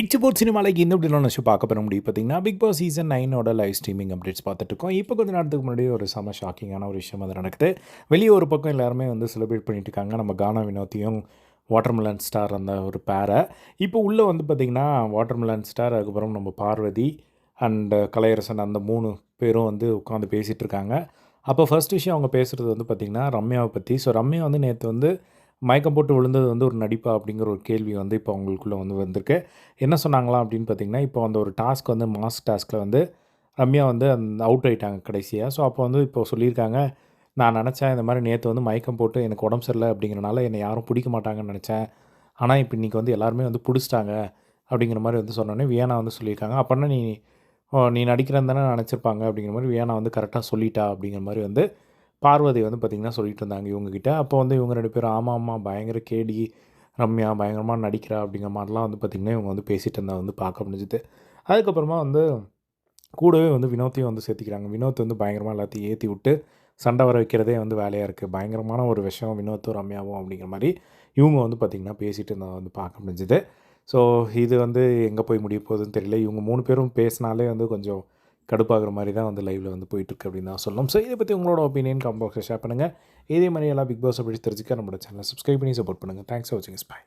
இச்சு சினிமாலைக்கு இந்த அப்படிலாம் நினச்சி பார்க்க பெற முடியும். பார்த்தீங்கன்னா பிக் பாஸ் சீசன் நைனோட லைவ் ஸ்ட்ரீமிங் அப்டேட்ஸ் பார்த்துட்டு இருக்கோம் இப்போ கொஞ்சம் நேரத்துக்கு முன்னாடி ஒரு செம ஷாக்கிங்கான ஒரு விஷயம் அது நடக்குது. வெளியே ஒரு பக்கம் எல்லாருமே வந்து செலிப்ரேட் பண்ணிட்டு இருக்காங்க. நம்ம கானா வினோத்தையும் வாட்டர்மெலன் ஸ்டார் அந்த ஒரு பேரை இப்போ உள்ளே வந்து பார்த்திங்கன்னா வாட்டர்மெலன் ஸ்டார் அதுக்கப்புறம் நம்ம பார்வதி அண்ட் கலையரசன் அந்த மூணு பேரும் வந்து உட்காந்து பேசிகிட்டு இருக்காங்க. அப்போ ஃபர்ஸ்ட் விஷயம் அவங்க பேசுகிறது வந்து பார்த்திங்கன்னா ரம்யாவை பற்றி ஸோ ரம்யா வந்து நேற்று வந்து மயக்கம் போட்டு விழுந்தது வந்து ஒரு நடிப்பா அப்படிங்கிற ஒரு கேள்வி வந்து இப்போ அவங்களுக்குள்ளே வந்து வந்திருக்கு. என்ன சொன்னாங்களாம் அப்படின்னு பார்த்தீங்கன்னா இப்போ அந்த ஒரு டாஸ்க் வந்து மாஸ் டாஸ்கில் வந்து ரம்யா வந்து அந்த அவுட் ஆகிட்டாங்க கடைசியாக ஸோ அப்போ வந்து இப்போ சொல்லியிருக்காங்க நான் நினச்சேன் இந்த மாதிரி நேற்று வந்து மயக்கம் போட்டு எனக்கு உடம்பு சரியில்லை அப்படிங்கிறனால என்னை யாரும் பிடிக்க மாட்டாங்கன்னு நினச்சேன். ஆனால் இப்போ இன்றைக்கி வந்து எல்லாருமே வந்து பிடிச்சிட்டாங்க அப்படிங்கிற மாதிரி வந்து சொன்னோன்னே வியானா வந்து சொல்லியிருக்காங்க. அப்படின்னா நீ ஓ, நீ நடிக்கிறேன் தானே நினச்சிருப்பாங்க அப்படிங்கிற மாதிரி வியானா வந்து கரெக்டாக சொல்லிட்டா அப்படிங்கிற மாதிரி வந்து பார்வதி வந்து பார்த்திங்கன்னா சொல்லிட்டு இருந்தாங்க இவங்கக்கிட்ட அப்போ வந்து இவங்க ரெண்டு பேரும் ஆமாம் ஆமாம் பயங்கர கேடி ரம்யா பயங்கரமாக நடிக்கிறா அப்படிங்கிற மாதிரிலாம் வந்து பார்த்திங்கன்னா இவங்க வந்து பேசிகிட்டு இருந்தா வந்து பார்க்க முடிஞ்சுது. அதுக்கப்புறமா வந்து கூடவே வந்து வினோத்தையும் வந்து சேர்த்திக்கிறாங்க. வினோத் வந்து பயங்கரமாக எல்லாத்தையும் ஏற்றி விட்டு சண்டை வர வைக்கிறதே வந்து வேலையாக இருக்குது பயங்கரமான ஒரு விஷயம் வினோத்தும் ரம்யாவும் அப்படிங்கிற மாதிரி இவங்க வந்து பார்த்திங்கன்னா பேசிகிட்டு இருந்தா வந்து பார்க்க முடிஞ்சுது. ஸோ இது வந்து எங்கே போய் முடிய போகுதுன்னு தெரியல. இவங்க மூணு பேரும் பேசினாலே வந்து கொஞ்சம் கடுப்பாகிற மாதிரி தான் வந்து லைவில் வந்து போயிட்டுருக்கு அப்படின்னு தான் சொல்லணும். ஸோ இதை பற்றி உங்களோட ஒப்பீனியன் கமெண்ட் ஷேர் பண்ணுங்கள் இதே மாதிரி எல்லாம் பிக் பாஸ் அப்படி தெரிஞ்சுக்க நம்மளோட சேனலை சப்ஸ்கிரைப் பண்ணி சப்போர்ட் பண்ணுங்கள் தேங்க்ஸ் ஃபார் வாட்சிங் ஸ்பை